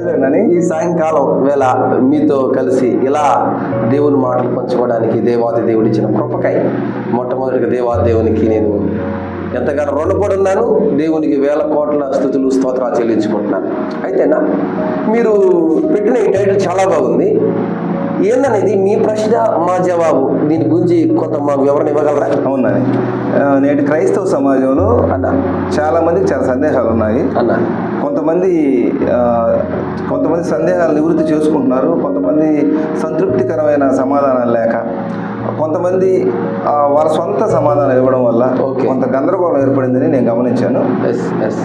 ఈ సాయంకాలం వేళ మీతో కలిసి ఇలా దేవుని మాటలు పంచుకోవడానికి దేవాది దేవుడు ఇచ్చిన కృపకై మొట్టమొదటిగా దేవాది దేవునికి నేను ఎంతగానో రుణపడి ఉన్నాను దేవునికి వేల కోట్ల స్థుతులు స్తోత్రాలు చెల్లించుకుంటున్నాను. అయితేనా? మీరు పెట్టిన ఈ టైటిల్ చాలా బాగుంది. ఏందనేది? మీ ప్రశ్న మా జవాబు. దీని గురించి కొంత మాకు వివరణ ఇవ్వగలరా? అవునని ఆ, నేటి క్రైస్తవ సమాజంలో అన్న. చాలా మందికి చాలా సందేహాలు ఉన్నాయి అన్న. కొంతమంది కొంతమంది సందేహాలు నివృత్తి చేసుకుంటున్నారు కొంతమంది సంతృప్తికరమైన సమాధానాలు లేక కొంతమంది వాళ్ళ సొంత సమాధానం ఇవ్వడం వల్ల. కొంత గందరగోళం ఏర్పడిందని నేను గమనించాను ఎస్ ఎస్